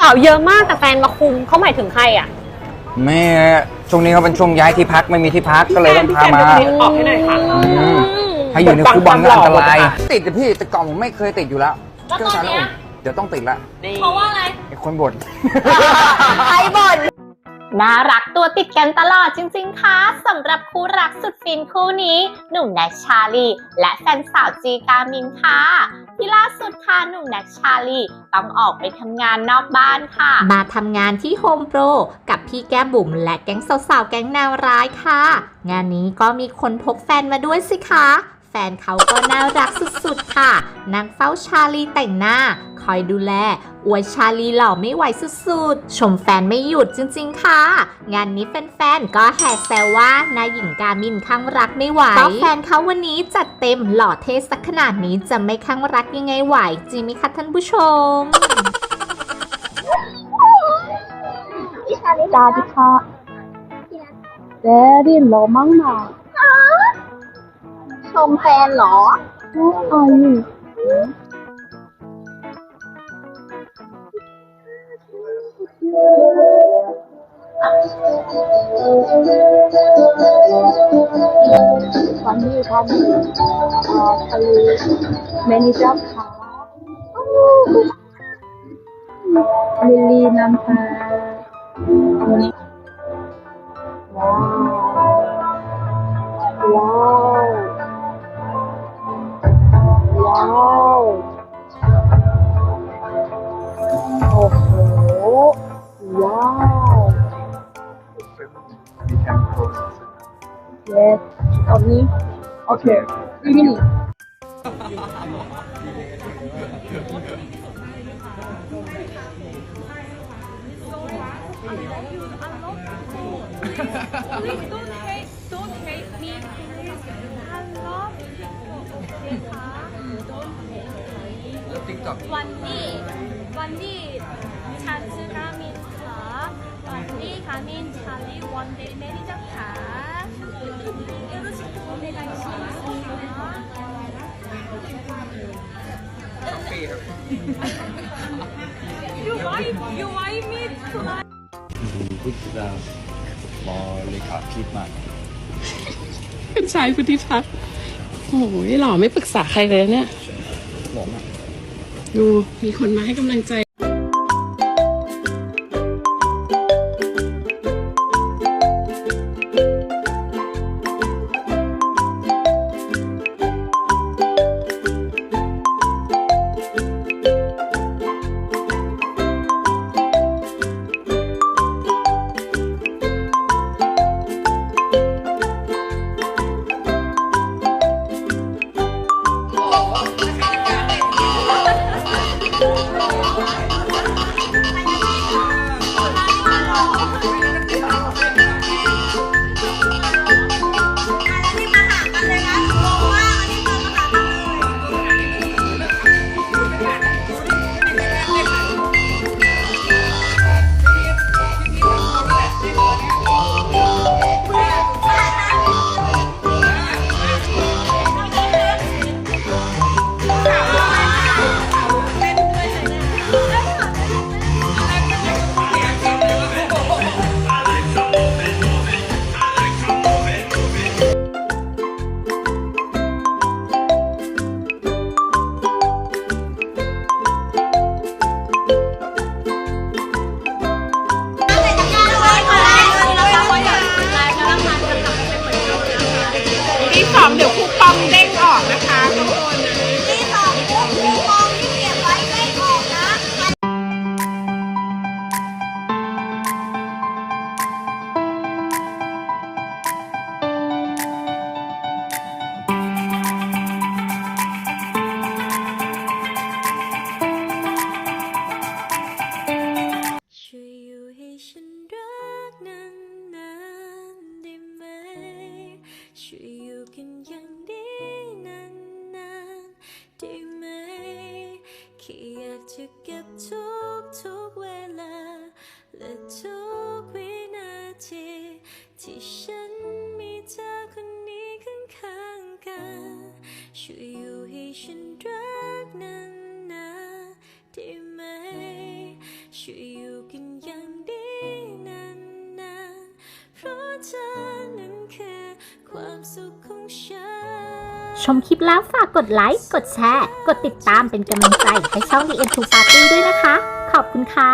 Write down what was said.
สาวเยอะมากแต่แฟนมาคุมเขาหมายถึงใครอะแม่ช่วงนี้เขาเป็นช่วงย้ายที่พักไม่มีที่พักก็เลยต้องพามาพี่แกนออกให้หน่อยค่ะอืมให้อยู่ในคูบังก็อันตรายติดแต่พี่แต่ก่อนผมไม่เคยติดอยู่แล้วแล้วตอนเนี้ยเดี๋ยวต้องติดละเพราะว่าอะไรไอ้คนบ่น ใครบ่น น่ารักตัวติดกันตลอดจริงๆ ค่ะสำหรับคู่รักสุดฟินคู่นี้ หนุ่มแน็กชาลี และแฟนสาวจีกามินค่ะที่ล่าสุดค่ะหนุ่มแน็กชาลีต้องออกไปทำงานนอกบ้านค่ะ มาทำงานที่โฮมโปรกับพี่แก้มบุ๋มและแก๊งสาวๆ แก๊งแนางร้ายค่ะ งานนี้ก็มีคนพกแฟนมาด้วยสิคะ แฟนเขาก็น่ารักสุดๆค่ะ นางเฝ้าชาลีแต่งหน้า คอยดูแล อวยชาลีหล่อไม่ไหวสุดๆ ชมแฟนไม่หยุดจริงๆ ค่ะ งานนี้แฟนๆ ก็แห่แซวว่านายหญิงกามินข้างรักไม่ไหวก็แฟนเขาวันนี้จัดเต็มหล่อเท่สักขนาดนี้จะไม่ข้างรักยังไงไหวจริงไหมคะท่านผู้ชมสวัสดีค่ะเดรินหล่อมากนะ ชมแฟนเหรออายุวันนี้ทำเอ่อทะเลเมนิจับค่ะลิลลี่น้ำตา yes ตอนนี้โอเคนี่ Don't hate me. I love you. วันนี้วันนี้ฉันชื่อนามินค่ะวั นี่ค่ะนินชาลีวันเดย์เมนิจักค่ะยูรุชิคุในไลน์ชีสปีครับ you why you why me tonight ดูพุทธาบอเลยขาคิดมากเป็นชายพุทธิพัฒน์โอ้ยหล่อไม่ปรึกษาใครเลยเนี่ยหล่อมากดูมีคนมาให้กำลังใจ ช่วยอยู่กันอย่างนี้นานๆได้ไหมแค่อยากจะเก็บทุกทุกๆเวลา และทุกวินาที ที่ฉันมีเธอคนนี้ข้างๆกันช่วยอยู่ให้ฉันรักนานๆได้ไหมช่วยฉัน ชมคลิปแล้วฝากกดไลค์ กดแชร์ กดติดตามเป็นกำลังใจให้ช่อง The e n t r o Party ด้วยนะคะ ขอบคุณค่ะ